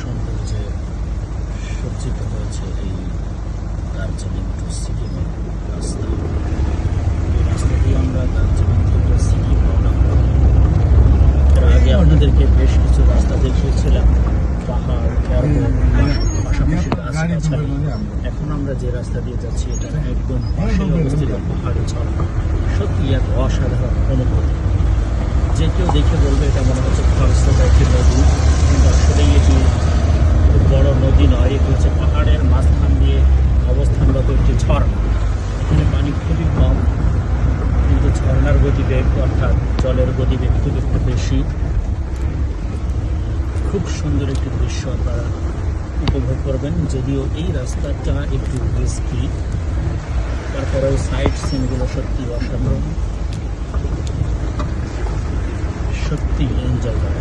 সুন্দর যে সজ্জিত হয়েছে এই দার্জিলিং টু সিকিমের রাস্তা। এই রাস্তা দিয়ে আমরা দার্জিলিং থেকে সিকিম রওনা এর আগে আপনাদেরকে বেশ কিছু রাস্তা দেখিয়েছিলাম। পাহাড় পাশাপাশি এখন আমরা যে রাস্তা দিয়ে যাচ্ছি, এটা একদম অবস্থিত, পাহাড়ে চড়া সত্যি এক অসাধারণ অনুভূতি। যে কেউ দেখে বলবে গতিবেগ, অর্থাৎ জলের গতিবেগ একটু বেশি। খুব সুন্দর একটি দৃশ্য আপনারা উপভোগ করবেন। যদিও এই রাস্তাটা একটু রিস্কি তারপরেও সাইড সিনগুলো সত্যি অসাধারণ। সত্যি এনজয় করা